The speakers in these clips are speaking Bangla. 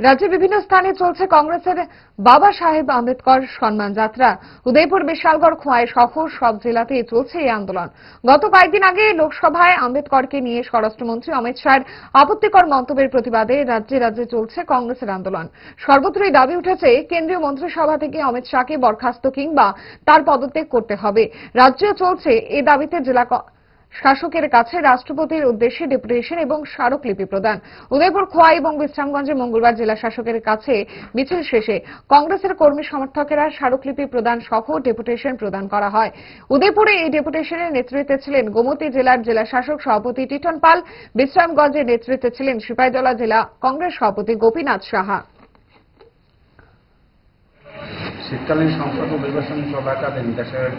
রাজ্যে বিভিন্ন স্থানে চলছে কংগ্রেসের বাবা সাহেব আম্বেদকর সম্মান যাত্রা। উদয়পুর, বিশালগড়, খোয়াই সহ সব জেলাতেই চলছে এই আন্দোলন। গত কয়েকদিন আগে লোকসভায় আম্বেদকরকে নিয়ে স্বরাষ্ট্রমন্ত্রী অমিত শাহের আপত্তিকর মন্তব্যের প্রতিবাদে রাজ্যে রাজ্যে চলছে কংগ্রেসের আন্দোলন। সর্বত্রই দাবি উঠেছে, কেন্দ্রীয় মন্ত্রিসভা থেকে অমিত শাহকে বরখাস্ত কিংবা তার পদত্যাগ করতে হবে। রাজ্যেও চলছে এ দাবিতে জেলা শাসকের কাছে রাষ্ট্রপতির উদ্দেশ্যে ডেপুটেশন এবং স্মারকলিপি প্রদান। উদয়পুর খোয়াই এবং বিশ্রামগঞ্জে মঙ্গলবার জেলা শাসকের কাছে মিছিল শেষে কংগ্রেসের কর্মী সমর্থকেরা স্মারকলিপি প্রদান সহ ডেপুটেশন প্রদান করা হয়। উদয়পুরে এই ডেপুটেশনের নেতৃত্বে ছিলেন গোমতী জেলার জেলা শাসক সভাপতি টিটন পাল, বিশ্রামগঞ্জের নেতৃত্বে ছিলেন সিপাহীজলা জেলা কংগ্রেস সভাপতি গোপীনাথ সাহা। শীতকালীন সংসদ অধিবেশন চলাকালীন দেশের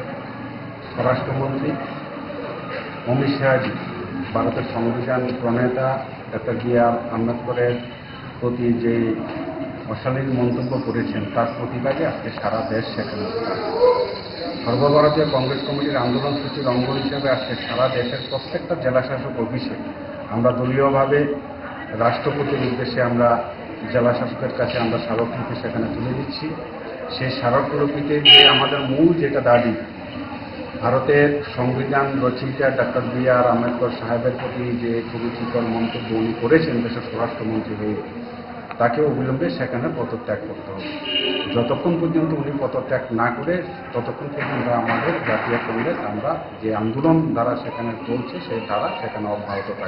স্বরাষ্ট্রমন্ত্রী অমিত শাহজি, ভারতের সংবিধান প্রণেতা ডক্টর বি আর আম্বেদকরের প্রতি যে অশালীন মন্তব্য করেছেন, তার প্রতিবাদে আজকে সারা দেশ সেখানে সর্বভারতীয় কংগ্রেস কমিটির আন্দোলন সূচির অঙ্গ হিসেবে আজকে সারা দেশের প্রত্যেকটা জেলাশাসক অফিসে আমরা দলীয়ভাবে, রাষ্ট্রপতির উদ্দেশ্যে আমরা জেলা শাসকের কাছে আমরা স্মারকলিপি সেখানে তুলে দিচ্ছি। সেই স্মারকলিপিতে যে আমাদের মূল যেটা দাবি ভারতের সংবিধান রচয়িতা ডাক্তার বি আর আম্বেদকর সাহেবের প্রতি যে কুরুচিকর মন্তব্য উনি করেছেন দেশের স্বরাষ্ট্রমন্ত্রী হয়ে তাকে অবিলম্বে সেখানে পদত্যাগ করতে হবে। যতক্ষণ পর্যন্ত উনি পদত্যাগ না করে, ততক্ষণ পর্যন্ত আমাদের জাতীয় কংগ্রেস আমরা যে আন্দোলন দ্বারা সেখানে চলছে, সেই ধারা সেখানে অব্যাহত থাকবে।